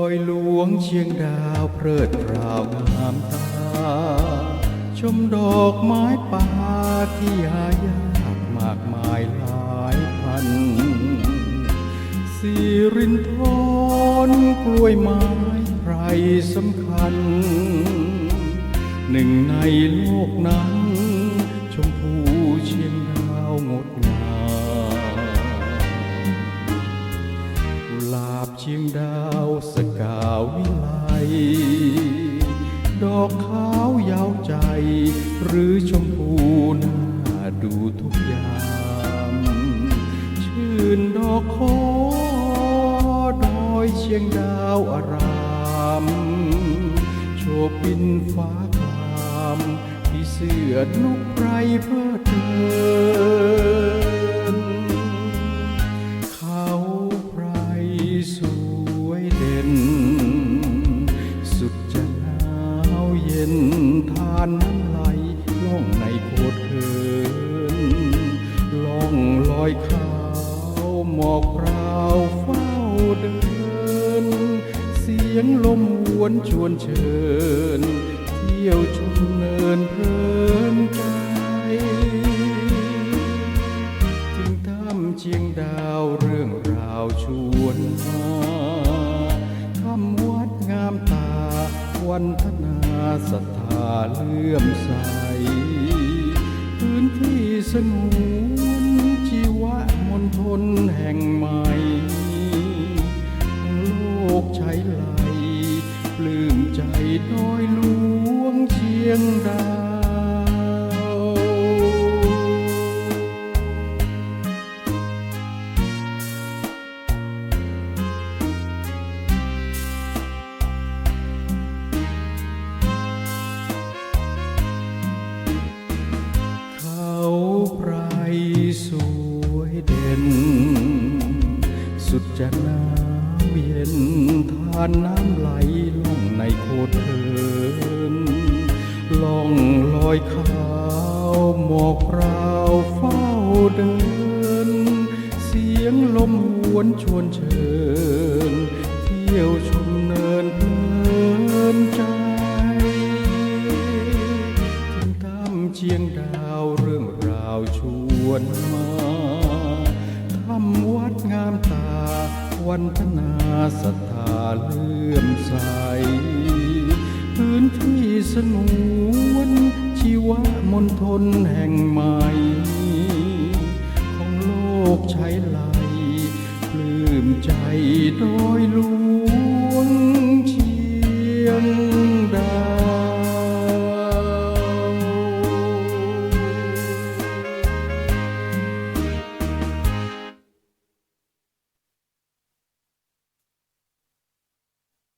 อยหลวงเชียงดาวเพลิดเพราวงามตา ชมดอกไม้ป่าที่หายากมากมายหลายพันสิรินทรกล้วยไม้ไพรสำคัญ หนึ่งในโลกนั้น ชมพูเชียงดาวงดงามกุหลาบเชียงดาวสกา วิไลดอกขาวยาวใจ หรือชมพูน่าดูทุกยาม ชื่นดอกคอดอยเชียงดาวอารามโชบบินฟ้าคามที่เสือนกไพรเพลิดเพลิานน้ำไหลล่องในโคดเคินล่องลอยขาวหมอกราวเฝ้าเดิน เสียงลมหวนชวนเชิญ เที่ยวชมเนินเพลินใจถึงถ้ำเชียงดาวเรื่องราวชวนมาทำวัดงามตาวันธนาศรัทธา เลื่อมใส พื้นที่สงวนชีวะมณฑลแห่งใหม่ โลกใช้ไหลปลื้มใจน้อยหลวงเชียงดาวเขา จะหนาวเย็นทานน้ำไหลล่องในโคดเทินล่องลอยขาวหมอกราวเฝ้าเดิน เสียงลมหวนชวนเชิญ เที่ยวชมเนินเพลินใจถึงถ้ำเชียงดาวเรื่องราวชวนมา วันธนาศรัทธาเลื่อมใส พื้นที่สงวนชีวะมณฑลแห่งใหม่ ของโลกใช้ไหลปลื้มใจโดยรู้